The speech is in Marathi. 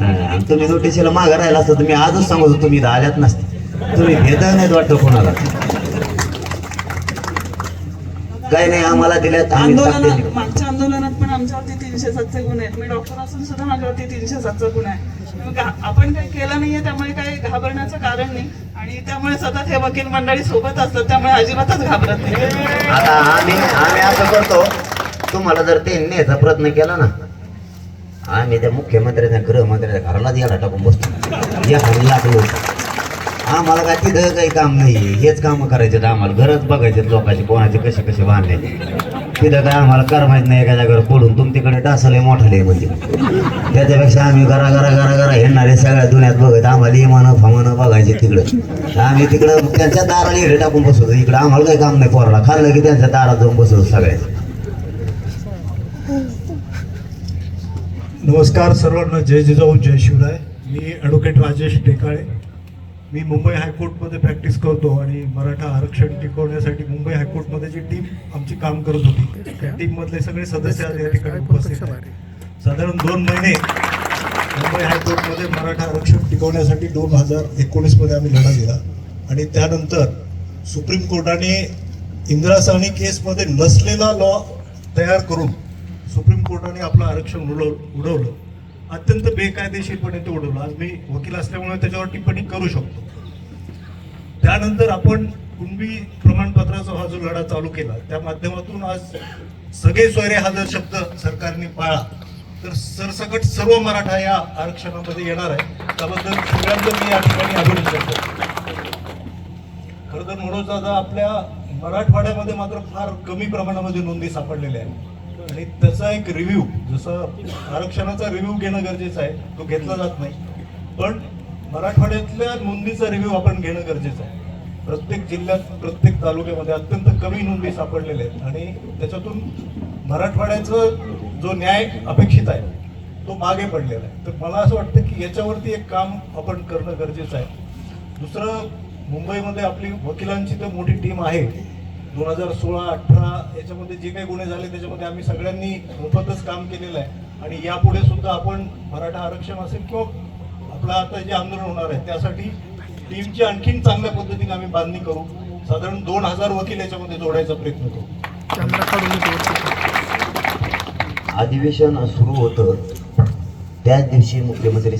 आणि तुम्ही नोटीसीला मागं राहिला असतं तुम्ही आजच सांगत होतो तुम्ही आल्यात नसते. तुम्ही भेट नाहीत वाटतं कोणाला. काही नाही आम्हाला दिल्यात आंदोलनात. मागच्या आंदोलनात पण आमच्यावरती तीनशे सातचे गुन्हे आहेत. मी डॉक्टर असून सुद्धा माझ्यावरती तीनशे सातचा गुन्हा आहे. आपण काही केलं नाहीये त्यामुळे काही घाबरण्याचं कारण नाही. आणि त्यामुळे सतत हे वकील मंडळी सोबत असतात त्यामुळे अजिबातच घाबरत नाही. आता आम्ही आम्ही असं करतो तुम्हाला जर ते न्यायचा प्रयत्न केला ना आम्ही त्या मुख्यमंत्र्याच्या गृहमंत्र्याच्या घरालाच याला टाकून बसतो या हानी लागलो आम्हाला काय तिथं काही काम नाही. हेच काम करायचे आम्हाला घरच बघायचे लोकांचे कोणाचे कसे कसे बांधले तिथं काय आम्हाला कर माहीत नाही एका घर पडून तुमच्याकडे डासले मोठाले म्हणजे. त्याच्यापेक्षा आम्ही घरा घरा घरा घरा येणारे सगळ्या दुनियात बघत आम्हाला इमानं फामानं बघायचे तिकडं. आम्ही तिकडं त्यांच्या दाराला हिडे टाकून बसवतो इकडं आम्हाला काही काम नाही पोराला. खाल्लं की त्यांच्या दारात जाऊन बसवतो सगळ्या नमस्कार सर्वांना. जय जिजाऊ जय शिवराय. मी ॲडव्होकेट राजेश टेकाळे. मी मुंबई हायकोर्टमध्ये प्रॅक्टिस करतो आणि मराठा आरक्षण टिकवण्यासाठी मुंबई हायकोर्टमध्ये जी टीम आमची काम करत होती त्या टीममधले सगळे सदस्य आज या ठिकाणी उपस्थित आहेत. साधारण दोन महिने मुंबई हायकोर्टमध्ये मराठा आरक्षण टिकवण्यासाठी दोन हजार एकोणीसमध्ये आम्ही लढा दिला. आणि त्यानंतर सुप्रीम कोर्टाने इंदिरा साहनी केसमध्ये नसलेला लॉ तयार करून सुप्रीम कोर्टाने आपलं आरक्षण उडव उडवलं. अत्यंत बेकायदेशीरपणे ते उडवलं. आज मी वकील असल्यामुळे त्याच्यावर टिप्पणी करू शकतो. त्यानंतर आपण कुणबी प्रमाणपत्राचा हा जो लढा चालू केला त्या माध्यमातून आज सगळे सोयरे हा जर शब्द सरकारने पाळा. तर सरसकट सर्व मराठा या आरक्षणामध्ये येणार आहे त्याबद्दल सगळ्यांचं मी या ठिकाणी अभिनंदन करतो. खरं तर मनोज दादा आपल्या मराठवाड्यामध्ये मात्र फार कमी प्रमाणामध्ये नोंदी सापडलेल्या आहेत. आणि त्याचा एक रिव्ह्यू जसं आरक्षणाचा रिव्ह्यू घेणं गरजेचं आहे तो घेतला जात नाही. पण मराठवाड्यातल्या नोंदीचा रिव्ह्यू आपण घेणं गरजेचं आहे. प्रत्येक जिल्ह्यात प्रत्येक तालुक्यामध्ये अत्यंत कमी नोंदी सापडलेल्या आहेत. आणि त्याच्यातून मराठवाड्याचं जो न्याय अपेक्षित आहे तो मागे पडलेला आहे. तर मला असं वाटतं की याच्यावरती एक काम आपण करणं गरजेचं आहे. दुसरं मुंबईमध्ये आपली वकिलांची तर मोठी टीम आहे. दोन हजार सोळा अठरा याच्यामध्ये जे काही गुन्हे झाले त्याच्यामध्ये आम्ही सगळ्यांनी मोफतच काम केलेलं आहे. आणि यापुढे सुद्धा आपण मराठा आरक्षण असेल किंवा आपलं आता जे आंदोलन होणार आहे त्यासाठी टीमची आणखीन चांगल्या पद्धतीने आम्ही बांधणी करू. साधारण दोन हजार वकील याच्यामध्ये जोडायचा प्रयत्न करू. अधिवेशन सुरू होतं. त्याच दिवशी मुख्यमंत्री